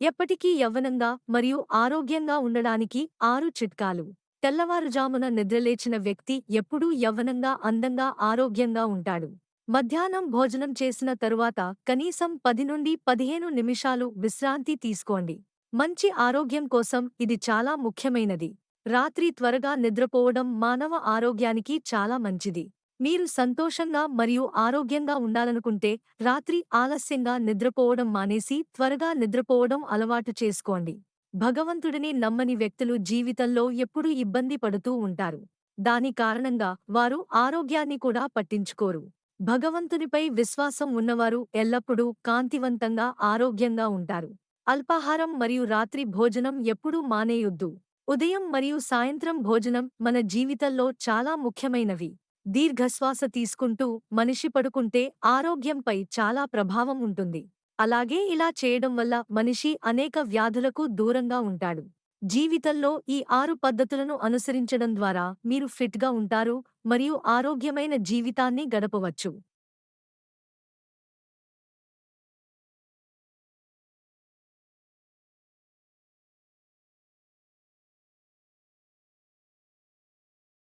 ఎప్పటికీ యవ్వనంగా మరియు ఆరోగ్యంగా ఉండడానికి ఆరు చిట్కాలు. తెల్లవారుజామున నిద్రలేచిన వ్యక్తి ఎప్పుడూ యవ్వనంగా అందంగా ఆరోగ్యంగా ఉంటాడు. మధ్యాహ్నం భోజనం చేసిన తరువాత కనీసం పది నుండి పదిహేను నిమిషాలు విశ్రాంతి తీసుకోండి. మంచి ఆరోగ్యం కోసం ఇది చాలా ముఖ్యమైనది. రాత్రి త్వరగా నిద్రపోవడం మానవ ఆరోగ్యానికి చాలా మంచిది. మీరు సంతోషంగా మరియు ఆరోగ్యంగా ఉండాలనుకుంటే రాత్రి ఆలస్యంగా నిద్రపోవడం మానేసి త్వరగా నిద్రపోవడం అలవాటు చేసుకోండి. భగవంతుడిని నమ్మని వ్యక్తులు జీవితంలో ఎప్పుడూ ఇబ్బంది పడుతూ ఉంటారు. దాని కారణంగా వారు ఆరోగ్యాన్ని కూడా పట్టించుకోరు. భగవంతునిపై విశ్వాసం ఉన్నవారు ఎల్లప్పుడూ కాంతివంతంగా ఆరోగ్యంగా ఉంటారు. అల్పాహారం మరియు రాత్రి భోజనం ఎప్పుడూ మానేయొద్దు. ఉదయం మరియు సాయంత్రం భోజనం మన జీవితంలో చాలా ముఖ్యమైనవి. దీర్ఘశ్వాస తీసుకుంటూ మనిషి పడుకుంటే ఆరోగ్యంపై చాలా ప్రభావం ఉంటుంది. అలాగే ఇలా చేయడం వల్ల మనిషి అనేక వ్యాధులకు దూరంగా ఉంటాడు. జీవితంలో ఈ ఆరు పద్ధతులను అనుసరించడం ద్వారా మీరు ఫిట్గా ఉంటారు మరియు ఆరోగ్యమైన జీవితాన్ని గడపవచ్చు.